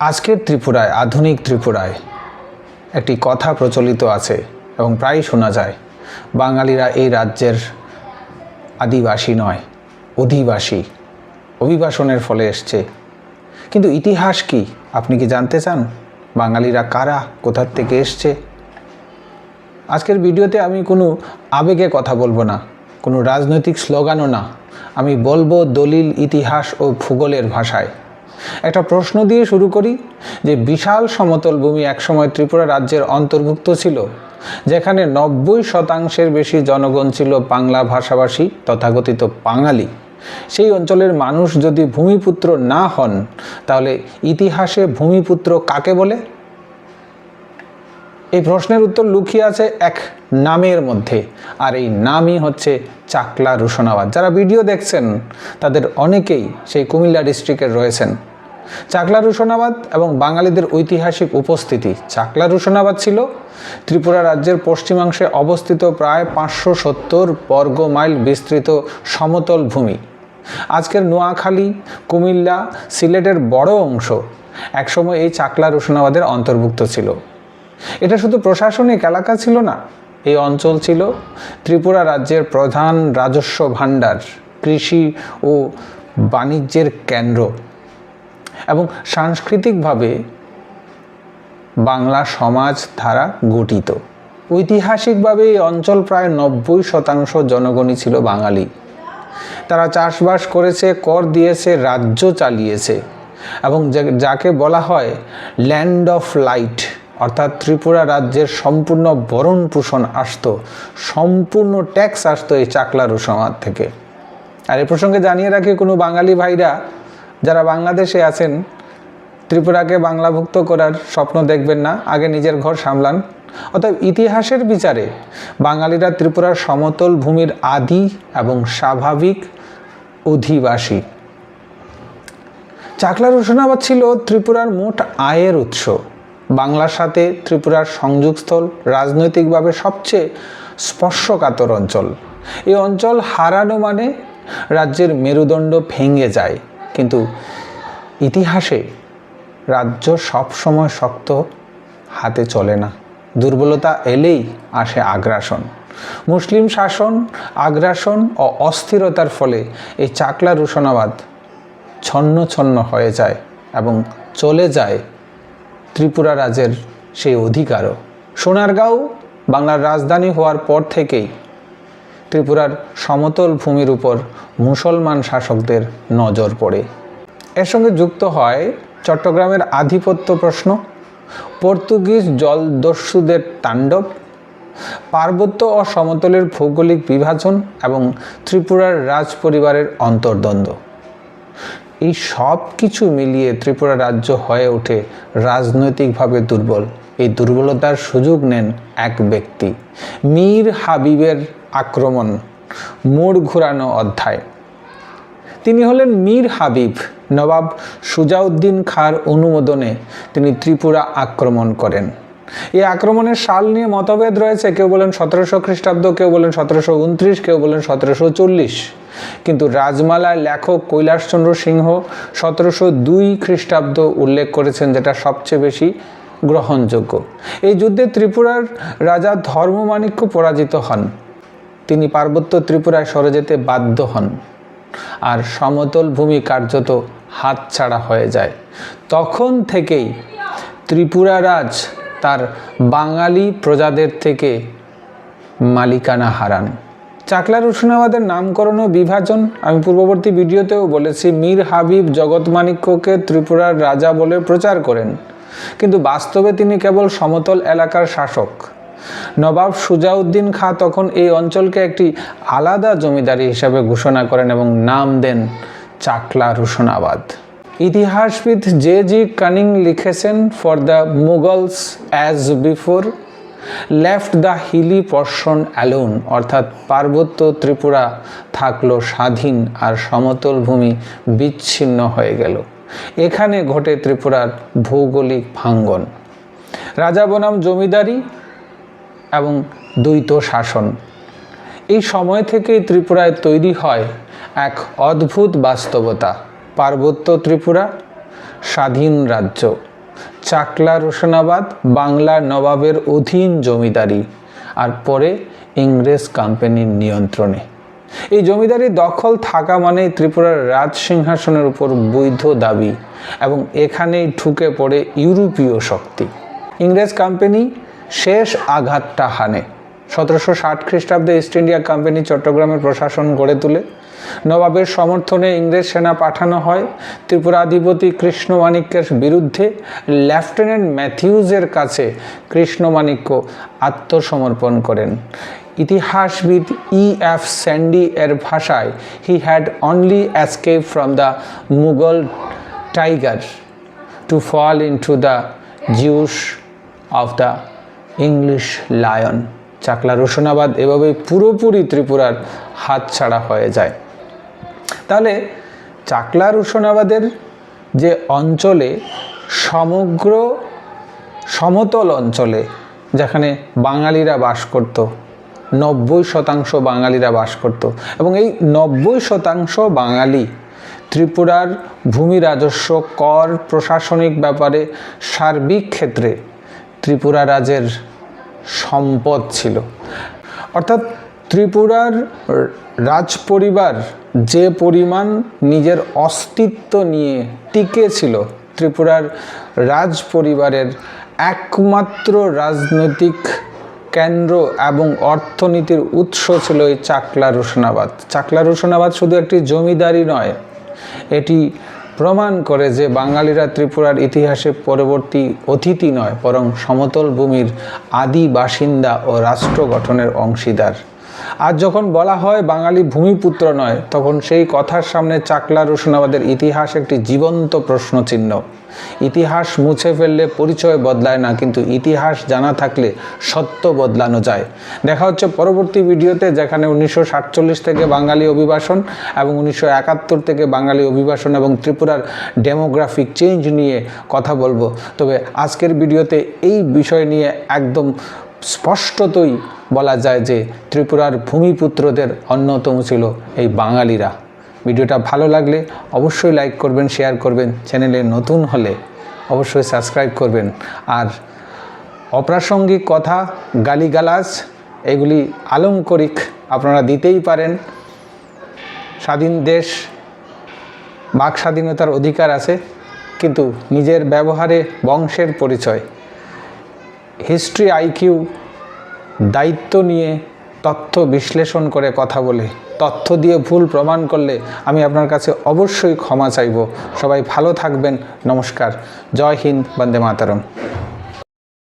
আজকের ত্রিপুরায়, আধুনিক ত্রিপুরায় একটি কথা প্রচলিত আছে এবং প্রায়ই শোনা যায়, বাঙালিরা এই রাজ্যের আদিবাসী নয়, অধিবাসী। অভিবাসনের ফলে এসছে। কিন্তু ইতিহাস কি? আপনি কি জানতে চান? বাঙালিরা কারা? কোথার থেকে এসছে? আজকের ভিডিওতে আমি কোনো আবেগে কথা বলব না, কোনো রাজনৈতিক স্লোগানও না। আমি বলব দলিল, ইতিহাস ও ভূগোলের ভাষায়। একটা প্রশ্ন দিয়ে শুরু করি যে বিশাল সমতল ভূমি একসময় ত্রিপুরা রাজ্যের অন্তর্ভুক্ত ছিল, যেখানে নব্বই শতাংশের বেশি জনগণ ছিল বাংলা ভাষাভাষী তথাকথিত বাঙালি। সেই অঞ্চলের মানুষ যদি ভূমিপুত্র না হন, তাহলে ইতিহাসে ভূমিপুত্র কাকে বলে? এই প্রশ্নের উত্তর লুকিয়ে আছে এক নামের মধ্যে, আর এই নামই হচ্ছে চাকলা রুশনাবাদ। যারা ভিডিও দেখছেন, তাদের অনেকেই সেই কুমিল্লা ডিস্ট্রিক্টের রয়েছেন। চাকলা রুশনাবাদ এবং বাঙালিদের ঐতিহাসিক উপস্থিতি। চাকলা রুশনাবাদ ছিল ত্রিপুরা রাজ্যের পশ্চিমাংশে অবস্থিত প্রায় পাঁচশো সত্তর বর্গ মাইল বিস্তৃত সমতল ভূমি। আজকের নোয়াখালী, কুমিল্লা সিলেটের বড় অংশ একসময় এই চাকলা রুশনাবাদের অন্তর্ভুক্ত ছিল। এটা শুধু প্রশাসনিক এলাকা ছিল না, এই অঞ্চল ছিল ত্রিপুরা রাজ্যের প্রধান রাজস্ব ভাণ্ডার, কৃষি ও বাণিজ্যের কেন্দ্র। এবং সাংস্কৃতিকভাবে বাংলা সমাজ ধারা গঠিত। ঐতিহাসিকভাবে এই অঞ্চল প্রায় নব্বই শতাংশ জনগণই ছিল বাঙালি। তারা চাষবাস করেছে, কর দিয়েছে, রাজ্য চালিয়েছে এবং যাকে বলা হয় ল্যান্ড অফ লাইট অর্থাৎ ত্রিপুরা রাজ্যের সম্পূর্ণ ভরণ পোষণ আসতো, সম্পূর্ণ ট্যাক্স আসতো এই চাকলার সমাজ থেকে। আর এ প্রসঙ্গে জানিয়ে রাখি, কোনো বাঙালি ভাইরা যারা বাংলাদেশে আছেন, ত্রিপুরাকে বাংলাভুক্ত করার স্বপ্ন দেখবেন না, আগে নিজের ঘর সামলান। অতএব ইতিহাসের বিচারে বাঙালিরা ত্রিপুরার সমতল ভূমির আদি এবং স্বাভাবিক অধিবাসী। চাকলা রোশনাবাদ ছিল ত্রিপুরার মোট আয়ের উৎস। বাংলার সাথে ত্রিপুরার সংযোগস্থল রাজনৈতিকভাবে সবচেয়ে স্পর্শকাতর অঞ্চল। এই অঞ্চল হারানো মানে রাজ্যের মেরুদণ্ড ভেঙে যায়। কিন্তু ইতিহাসে রাজ্য সবসময় শক্ত, হাতে চলে না। দুর্বলতা এলেই আসে আগ্রাসন। মুসলিম শাসন, আগ্রাসন ও অস্থিরতার ফলে এই চাকলা রুশনাবাদ ছন্ন ছন্ন হয়ে যায় এবং চলে যায় ত্রিপুরা রাজ্যের সেই অধিকারও। সোনারগাঁও বাংলার রাজধানী হওয়ার পর থেকেই সমতল ভূমির উপর মুসলমান শাসকদের নজর পড়ে। এর সঙ্গে যুক্ত হয় চট্টগ্রামের আধিপত্য প্রশ্ন, পর্তুগিজ জলদস্যুদের তাণ্ডব, পার্বত্য ও সমতলের ভৌগোলিক বিভাজন এবং ত্রিপুরার রাজ পরিবারের অন্তর্দ্বন্দ্ব। এই সব কিছু মিলিয়ে ত্রিপুরা রাজ্য হয়ে ওঠে রাজনৈতিকভাবে দুর্বল। এই দুর্বলতার সুযোগ নেন এক ব্যক্তি, মীর হাবিবের আক্রমণ, মোড় ঘুরানো অধ্যায়। তিনি হলেন মীর হাবিব নবাব সুজাউদ্দিন খাঁর অনুমোদনে তিনি ত্রিপুরা আক্রমণ করেন। এই আক্রমণের সাল নিয়ে মতভেদ রয়েছে। কেউ বলেন সতেরোশো খ্রিস্টাব্দ, কেউ বলেন সতেরোশো উনত্রিশ কেউ বলেন সতেরোশো চল্লিশ। কিন্তু রাজমালায় লেখক কৈলাসচন্দ্র সিংহ সতেরোশো দুই খ্রিস্টাব্দ উল্লেখ করেছেন, যেটা সবচেয়ে বেশি গ্রহণযোগ্য। এই যুদ্ধে ত্রিপুরার রাজা ধর্মমাণিক্য পরাজিত হন। তিনি পার্বত্য ত্রিপুরায় সরে যেতে বাধ্য হন। আর সমতল ভূমি কার্যত হাতছাড়া হয়ে যায়। তখন থেকেই ত্রিপুরা রাজ তার বাঙালি প্রজাদের থেকে মালিকানা হারান। চাকলা রুশনাবাদের নামকরণ ও বিভাজন আমি পূর্ববর্তী ভিডিওতেও বলেছি, মীর হাবিব জগৎমাণিক্যকে ত্রিপুরার রাজা বলে প্রচার করেন। কিন্তু বাস্তবে তিনি কেবল সমতল এলাকার শাসক। নবাব সুজাউদ্দিন খাঁ তখন এই অঞ্চলকে একটি আলাদা জমিদারি হিসাবে ঘোষণা করেন এবং নাম দেন চাকলা রুশনাবাদ। ইতিহাসবিদ জে জি কানিং লিখেছেন for the Mughals as before left the hilly portion alone অর্থাৎ পার্বত্য ত্রিপুরা থাকল স্বাধীন আর সমতল ভূমি বিচ্ছিন্ন হয়ে গেল। এখানে ঘটে ত্রিপুরার ভৌগোলিক ভাঙ্গন। রাজা বনাম জমিদারি এবং দ্বৈত শাসন। এই সময় থেকেই ত্রিপুরায় তৈরি হয় এক অদ্ভুত বাস্তবতা। পার্বত্য ত্রিপুরা, স্বাধীন রাজ্য। চাকলা রোশনাবাদ বাংলার নবাবের অধীন জমিদারি। আর পরে ইংরেজ কোম্পানির নিয়ন্ত্রণে। এই জমিদারি দখল থাকা মানেই ত্রিপুরার রাজ সিংহাসনের উপর বৈধ দাবি এবং এখানেই ঢুকে পড়ে ইউরোপীয় শক্তি। ইংরেজ কোম্পানি শেষ আঘাতটা হানে। সতেরোশো ষাট খ্রিস্টাব্দে ইস্ট ইন্ডিয়া কোম্পানি চট্টগ্রামের প্রশাসন গড়ে তোলে। নবাবের সমর্থনে ইংরেজ সেনা পাঠানো হয়। ত্রিপুরাধিপতি কৃষ্ণমাণিক্যের বিরুদ্ধে লেফটেন্যান্ট ম্যাথিউজের কাছে কৃষ্ণমাণিক্য আত্মসমর্পণ করেন। ইতিহাসবিদ ই এফ স্যান্ডি এর ভাষায় he had only escape from the Mughal tiger to fall into the jaws of the English lion. Chakla Roshanabad এভাবেই পুরোপুরি ত্রিপুরার হাতছাড়া হয়ে যায়। তাহলে চাকলা রোশনাবাদের যে অঞ্চলে সমগ্র সমতল অঞ্চলে যেখানে বাঙালিরা বাস করত, নব্বই শতাংশ বাঙালিরা বাস করত এবং এই নব্বই শতাংশ বাঙালি ত্রিপুরার ভূমি রাজস্ব, কর, প্রশাসনিক ব্যাপারে সার্বিক ক্ষেত্রে ত্রিপুরা রাজের সম্পদ ছিল। অর্থাৎ ত্রিপুরার রাজ পরিবার যে পরিমাণ নিজের অস্তিত্ব নিয়ে টিকে ছিল ত্রিপুরার রাজ পরিবারের একমাত্র রাজনৈতিক কেন্দ্র এবং অর্থনীতির উৎস ছিল এই চাকলা রোশনাবাদ। চাকলা রোশনাবাদ শুধু একটি জমিদারি নয়, এটি প্রমাণ করে যে বাঙালিরা ত্রিপুরার ইতিহাসে পরবর্তী অতিথি নয়, বরং সমতল ভূমির আদি বাসিন্দা ও রাষ্ট্র গঠনের অংশীদার। আর যখন বলা হয় বাঙালি ভূমিপুত্র নয়, তখন সেই কথার সামনে চাকলা রোশনাবাদের ইতিহাস একটি জীবন্ত প্রশ্নচিহ্ন। ইতিহাস মুছে ফেললে পরিচয় বদলায় না, কিন্তু ইতিহাস জানা থাকলে সত্য বদলানো যায়। দেখা হচ্ছে পরবর্তী ভিডিওতে, যেখানে উনিশশো সাতচল্লিশ থেকে বাঙালি অভিবাসন এবং উনিশশো একাত্তর থেকে বাঙালি অভিবাসন এবং ত্রিপুরার ডেমোগ্রাফিক চেঞ্জ নিয়ে কথা বলব। তবে আজকের ভিডিওতে এই বিষয় নিয়ে একদম স্পষ্টতই বলা যায় যে ত্রিপুরার ভূমিপুত্রদের অন্যতম ছিল এই বাঙালিরা। ভিডিওটা ভালো লাগলে অবশ্যই লাইক করবেন, শেয়ার করবেন, চ্যানেলে নতুন হলে অবশ্যই সাবস্ক্রাইব করবেন। আর অপ্রাসঙ্গিক কথা, গালিগালাজ, এগুলি আলংকরিক আপনারা দিতেই পারেন। স্বাধীন দেশ, বাক স্বাধীনতার অধিকার আছে, কিন্তু নিজের ব্যবহারে বংশের পরিচয়। হিস্ট্রি আইকিউ দায়িত্ব নিয়ে তথ্য বিশ্লেষণ করে কথা বলে, তথ্য দিয়ে ভুল প্রমাণ করলে আমি আপনার কাছে অবশ্যই ক্ষমা চাইব। সবাই ভালো থাকবেন। নমস্কার। জয় হিন্দ, বন্দে মাতারম।